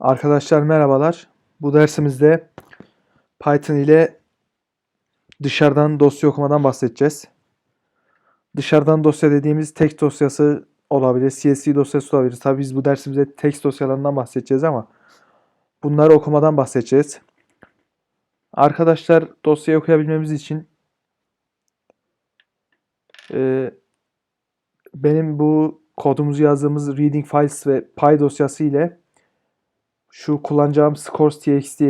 Arkadaşlar merhabalar. Bu dersimizde Python ile dışarıdan dosya okumadan bahsedeceğiz. Dışarıdan dosya dediğimiz text dosyası olabilir, CSV dosyası olabilir. Tabii biz bu dersimizde text dosyalarından bahsedeceğiz ama bunları okumadan bahsedeceğiz. Arkadaşlar dosyayı okuyabilmemiz için e, benim bu kodumuzu yazdığımız reading files ve py dosyası ile şu kullanacağım scores.txt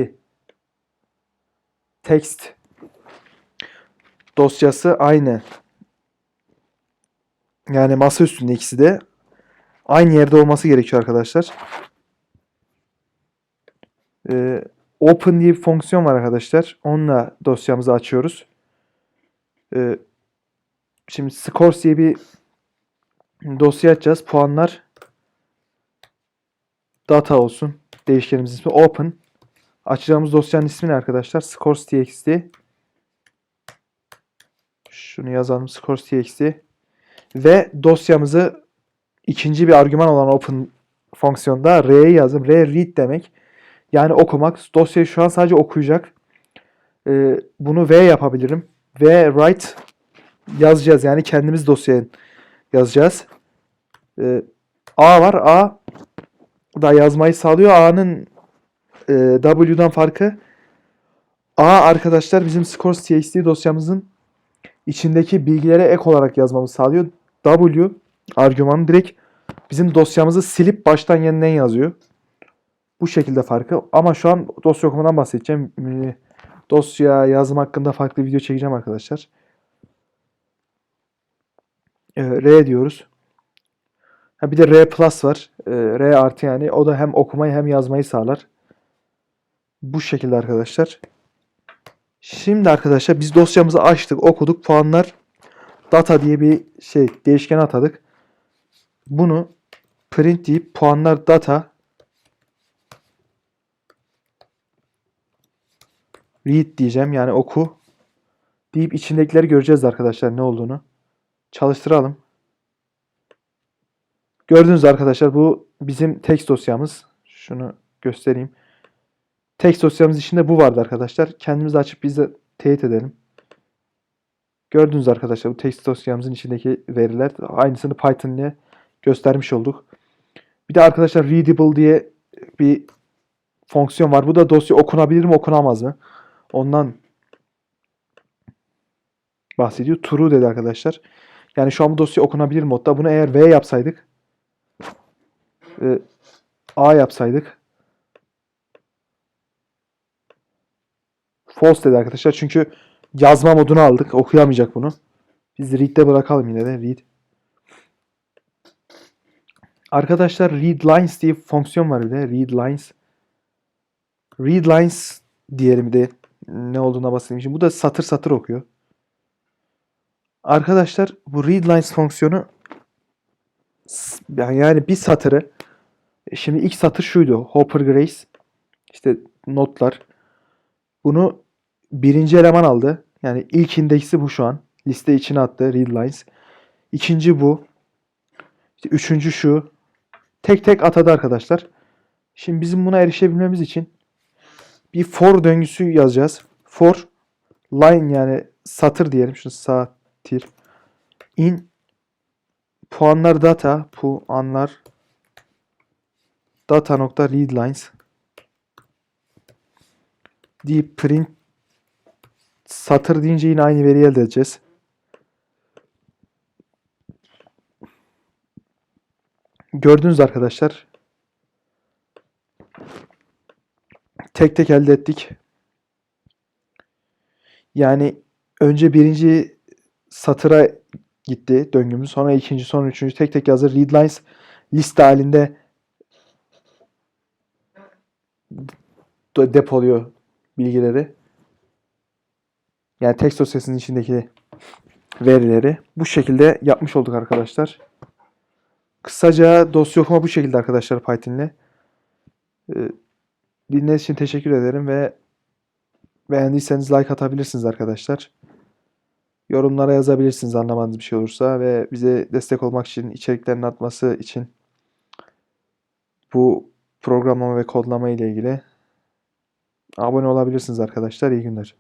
text dosyası aynı. Yani masa üstünde ikisi de aynı yerde olması gerekiyor arkadaşlar. Ee, open diye bir fonksiyon var arkadaşlar. Onunla dosyamızı açıyoruz. Ee, şimdi scores diye bir dosya açacağız. Puanlar data olsun. Değişkenimizin ismi open. Açacağımız dosyanın ismi ne arkadaşlar? Scores.txt. Şunu yazalım Scores.txt. Ve dosyamızı ikinci bir argüman olan open fonksiyonda R'ye yazdım. R read demek. Yani okumak. Dosyayı şu an sadece okuyacak. Ee, bunu V yapabilirim. V write yazacağız. Yani kendimiz dosyaya yazacağız. Ee, A var. A da yazmayı sağlıyor. A'nın e, W'dan farkı A arkadaşlar bizim scores.txt dosyamızın içindeki bilgilere ek olarak yazmamızı sağlıyor. W argümanı direkt bizim dosyamızı silip baştan yeniden yazıyor. Bu şekilde farkı. Ama şu an dosya okumadan bahsedeceğim. Ee, Dosya yazım hakkında farklı video çekeceğim arkadaşlar. Ee, R diyoruz. Ha bir de R plus var. Ee, R artı yani. O da hem okumayı hem yazmayı sağlar. Bu şekilde arkadaşlar. Şimdi arkadaşlar biz dosyamızı açtık, okuduk. Puanlar data diye bir şey değişken atadık. Bunu print deyip puanlar data read diyeceğim. Yani oku deyip içindekileri göreceğiz arkadaşlar ne olduğunu. Çalıştıralım. Gördüğünüz arkadaşlar bu bizim text dosyamız. Şunu göstereyim. Text dosyamız içinde bu vardı arkadaşlar. Kendimiz açıp biz de teyit edelim. Gördüğünüz arkadaşlar bu text dosyamızın içindeki veriler aynısını Python ile göstermiş olduk. Bir de arkadaşlar readable diye bir fonksiyon var. Bu da dosya okunabilir mi okunamaz mı? Ondan bahsediyor. True dedi arkadaşlar. Yani şu an bu dosya okunabilir modda. Bunu eğer V yapsaydık e, A yapsaydık false dedi arkadaşlar. Çünkü yazma modunu aldık. Okuyamayacak bunu. Biz read'de bırakalım yine de read. Arkadaşlar read lines diye bir fonksiyon var bir de. Read lines. Read lines diyelim de ne olduğuna bahsedeyim. Şimdi bu da satır satır okuyor. Arkadaşlar bu read lines fonksiyonu yani bir satırı şimdi ilk satır şuydu. Hopper Grace işte notlar. Bunu birinci eleman aldı. Yani ilk indeksi bu şu an. Liste içine attı read lines. İkinci bu. İşte üçüncü şu. Tek tek atadı arkadaşlar. Şimdi bizim buna erişebilmemiz için bir for döngüsü yazacağız. For line yani satır diyelim. Şunu satir. In puanlar data puanlar data nokta read lines deyip print satır deyince yine aynı veriyi elde edeceğiz. Gördünüz arkadaşlar. Tek tek elde ettik. Yani önce birinci satıra gitti döngümüz. Sonra ikinci, sonra üçüncü tek tek yazdı. Read lines liste halinde depoluyor bilgileri. Yani text dosyasının içindeki verileri bu şekilde yapmış olduk arkadaşlar. Kısaca dosya okuma bu şekilde arkadaşlar Python ile. Ee, dinlediğiniz için teşekkür ederim ve beğendiyseniz like atabilirsiniz arkadaşlar. Yorumlara yazabilirsiniz anlamadığınız bir şey olursa ve bize destek olmak için, içeriklerin atması için bu programlama ve kodlama ile ilgili. Abone olabilirsiniz arkadaşlar. İyi günler.